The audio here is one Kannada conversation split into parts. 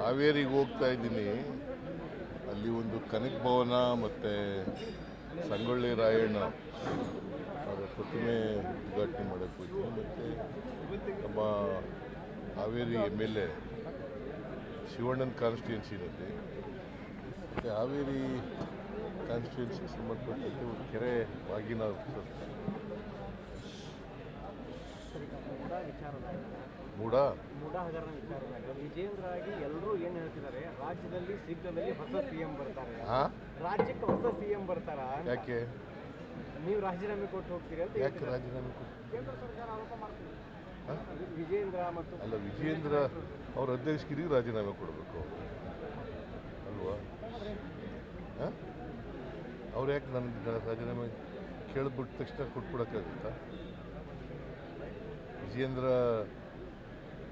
ಹಾವೇರಿಗೆ ಹೋಗ್ತಾ ಇದ್ದೀನಿ. ಅಲ್ಲಿ ಒಂದು ಕನಕ ಭವನ ಮತ್ತು ಸಂಗೊಳ್ಳಿ ರಾಯಣ್ಣ ಅವರ ಪ್ರತಿಮೆ ಉದ್ಘಾಟನೆ ಮಾಡೋಕ್ಕೆ ಹೋಗ್ತೀನಿ. ಮತ್ತು ನಮ್ಮ ಹಾವೇರಿ ಎಂ ಎಲ್ ಎ, ಶಿವಣ್ಣನ ಕಾನ್ಸ್ಟಿಟ್ಯೂನ್ಸಿನಲ್ಲಿ ಮತ್ತು ಹಾವೇರಿ ಕಾನ್ಸ್ಟಿಟ್ಯೂನ್ಸಿಗೆ ಸಂಬಂಧಪಟ್ಟಂತೆ ಒಂದು ಕೆರೆ, ಬಾಗಿನ ಉತ್ಸವ. ಮೂಡ ವಿಚಾರದಾಗ ಮೂಡ ಮೂಡ ಹಗರಣ ವಿಚಾರದಾಗ ವಿಜೇಂದ್ರ ಆಗಿ ಎಲ್ಲರೂ ಏನು ಹೇಳ್ತಿದ್ದಾರೆ ರಾಜ್ಯದಲ್ಲಿ ಶೀಘ್ರದಲ್ಲಿ ಹೊಸ ಸಿಎಂ ಬರ್ತಾರೆ. ಹಾಂ ರಾಜ್ಯಕ್ಕೆ ಹೊಸ ಸಿಎಂ ಬರ್ತಾರ? ಅಂತ. ಯಾಕೆ? ನೀವು ರಾಜೀನಾಮೆ ಕೊಟ್ಟು ಹೋಗ್ತೀರಿ ಅಂತ ಯಾಕೆ. ರಾಜೀನಾಮೆ ಕೇಂದ್ರ ಸರ್ಕಾರ ಆರೋಪ ಮಾಡ್ತಿದೆ. ಹಾಂ ವಿಜೇಂದ್ರ ಮತ್ತು ಅಲ್ಲ ವಿಜೇಂದ್ರ ಅವ್ರ ಅಧ್ಯಕ್ಷಗಿರಿಗೆ ರಾಜೀನಾಮೆ ಕೊಡಬೇಕು. ಅಲ್ವಾ? ಹಾಂ ಅವ್ರು ಯಾಕೆ ನನಗೆ ರಾಜೀನಾಮೆ ಕೇಳಿಬಿಟ್ಟ ತಕ್ಷಣ ಕೊಟ್ಬಿಡೋಕ್ಕಾಗುತ್ತಾ? ವಿಜಯೇಂದ್ರ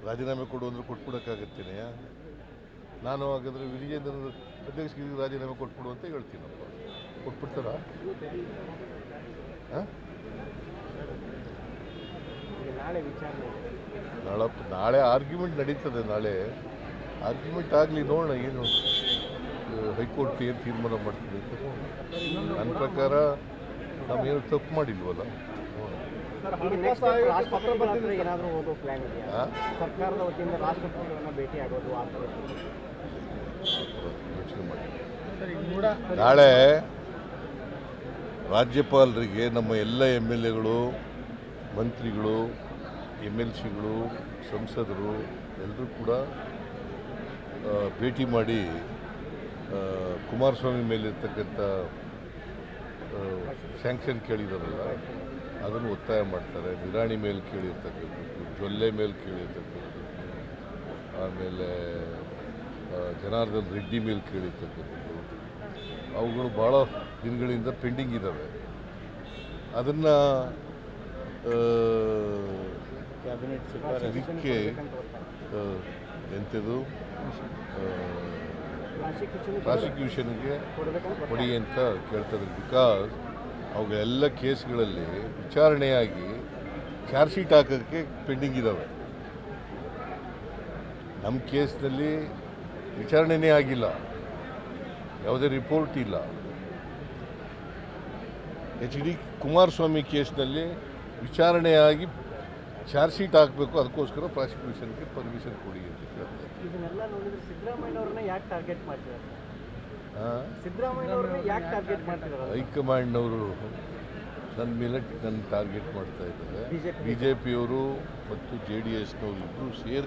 ರಾಜೀನಾಮೆ ಕೊಡು ಅಂದರೆ ಕೊಟ್ಬಿಡೋಕ್ಕಾಗತ್ತೇನೆ. ನಾನು ಹಾಗಾದರೆ ವಿಜಯೇಂದ್ರ ಅಧ್ಯಕ್ಷಗಿರಿಗೆ ರಾಜೀನಾಮೆ ಕೊಟ್ಬಿಡು ಅಂತ ಹೇಳ್ತೀನಪ್ಪ. ಕೊಟ್ಬಿಡ್ತಾರ? ನಾಳೆ ನಾಳೆ ಆರ್ಗ್ಯುಮೆಂಟ್ ನಡೀತದೆ ನಾಳೆ. ಆರ್ಗ್ಯುಮೆಂಟ್ ಆಗಲಿ ನೋಡೋಣ ಏನು ಹೈಕೋರ್ಟ್ ಏನು ತೀರ್ಮಾನ ಮಾಡ್ತದೆ ಅಂತ. ನನ್ನ ಪ್ರಕಾರ ನಾವೇನು ತಪ್ಪು ಮಾಡಿಲ್ವಲ್ಲ? ಸರ್ಕಾರದ ವತಿಯಿಂದ ರಾಷ್ಟ್ರಪತಿಗಳನ್ನ ಭೇಟಿ ಆಗೋದು ಆ ಥರ ಯೋಚನೆ ನಾಳೆ ರಾಜ್ಯಪಾಲರಿಗೆ ನಮ್ಮ ಎಲ್ಲ ಎಂ ಎಲ್ ಎಗಳು ಮಂತ್ರಿಗಳು ಎಂ ಎಲ್ ಸಿಗಳು ಸಂಸದರು ಎಲ್ಲರೂ ಕೂಡ ಭೇಟಿ ಮಾಡಿ ಕುಮಾರಸ್ವಾಮಿ ಮೇಲಿರ್ತಕ್ಕಂಥ ಸ್ಯಾಂಕ್ಷನ್ ಕೇಳಿದಾರಲ್ಲ ಅದನ್ನು ಒತ್ತಾಯ ಮಾಡ್ತಾರೆ. ನಿರಾಣಿ ಮೇಲೆ ಕೇಳಿರ್ತಕ್ಕಂಥದ್ದು ಜೊಲ್ಲೆ ಮೇಲೆ ಕೇಳಿರ್ತಕ್ಕಂಥದ್ದು ಆಮೇಲೆ ಜನಾರ್ದನ್ ರೆಡ್ಡಿ ಮೇಲೆ ಕೇಳಿರ್ತಕ್ಕಂಥದ್ದು ಅವುಗಳು ಭಾಳ ದಿನಗಳಿಂದ ಪೆಂಡಿಂಗ್ ಇದ್ದಾವೆ ಅದನ್ನು ಅದಕ್ಕೆ ಇದಕ್ಕೆ ಎಂಥದ್ದು ಪ್ರಾಸಿಕ್ಯೂಷನ್ಗೆ ಕೊಡಿ ಅಂತ ಕೇಳ್ತಾರೆ ಬಿಕಾಸ್ ಅವುಗಳೆಲ್ಲ ಕೇಸ್ಗಳಲ್ಲಿ ವಿಚಾರಣೆಯಾಗಿ ಚಾರ್ಜ್ ಶೀಟ್ ಹಾಕೋಕ್ಕೆ ಪೆಂಡಿಂಗ್ ಇದ್ದಾವೆ ನಮ್ಮ ಕೇಸ್ನಲ್ಲಿ ವಿಚಾರಣೆನೇ ಆಗಿಲ್ಲ. ಯಾವುದೇ ರಿಪೋರ್ಟ್ ಇಲ್ಲ. ಎಚ್ ಡಿ ಕುಮಾರಸ್ವಾಮಿ ಕೇಸ್ನಲ್ಲಿ ವಿಚಾರಣೆಯಾಗಿ ಚಾರ್ಜ್ ಶೀಟ್ ಹಾಕಬೇಕು ಅದಕ್ಕೋಸ್ಕರ ಪ್ರಾಸಿಕ್ಯೂಷನ್ಗೆ ಪರ್ಮಿಷನ್ ಕೊಡಿ ಅಂತ ಕೇಳ್ತಾರೆ ಇದನ್ನೆಲ್ಲ ನೋಡಿದ್ರೆ ಸಿದ್ದರಾಮಯ್ಯ ಅವ್ರನ್ನ ಯಾಕೆ ಟಾರ್ಗೆಟ್ ಮಾಡ್ತಿದ್ದಾರೆ? ಹಾಂ ಸಿದ್ದರಾಮಯ್ಯ ಅವ್ರನ್ನ ಯಾಕೆ ಟಾರ್ಗೆಟ್ ಮಾಡ್ತಿದ್ದಾರೆ ಹೈಕಮಾಂಡ್ನವರು ನನ್ನ ಮೇಲೆ ನನ್ನ ಟಾರ್ಗೆಟ್ ಮಾಡ್ತಾ ಇದ್ದಾರೆ. ಬಿ ಜೆ ಪಿಯವರು ಮತ್ತು ಜೆ ಡಿ ಎಸ್ನವರು ಇಬ್ಬರು ಸೇರಿ